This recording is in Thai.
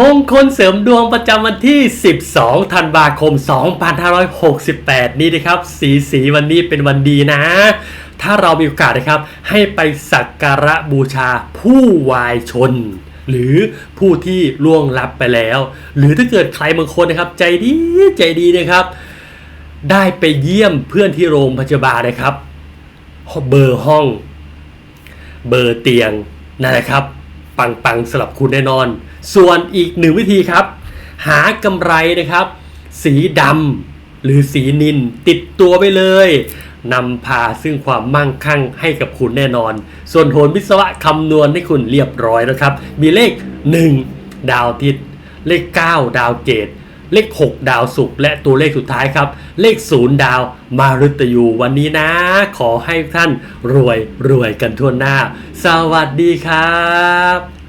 มงคลเสริมดวงประจำวันที่ 12 ธันวาคม 2568 นี้นะครับ สีสีวันนี้เป็นวันดีนะ ถ้าเรามีโอกาสนะครับ ให้ไปสักการะบูชาผู้วายชน หรือผู้ที่ล่วงลับไปแล้ว หรือถ้าเกิดใครบางคนนะครับ ใจดีใจดีนะครับ ได้ไปเยี่ยมเพื่อนที่โรงพยาบาลนะครับ เบอร์ห้อง เบอร์เตียงนั่นแหละครับ ปังๆสำหรับคุณแน่นอน ส่วนอีกหนึ่งวิธีครับ หากำไรนะครับ สีดำหรือสีนินติดตัวไปเลยนำพาซึ่งความมั่งคั่งให้กับคุณแน่นอน ส่วนโหนวิศวะคำนวณให้คุณเรียบร้อยแล้วครับ มีเลข 1 ดาวอาทิตย์เลข 9 ดาวเกต เลข 6 ดาวสุกและตัวเลขสุดท้ายครับ เลข 0 ดาวมารุตยูวันนี้นะ ขอให้ท่านรวยรวยกันทั่วหน้า สวัสดีครับ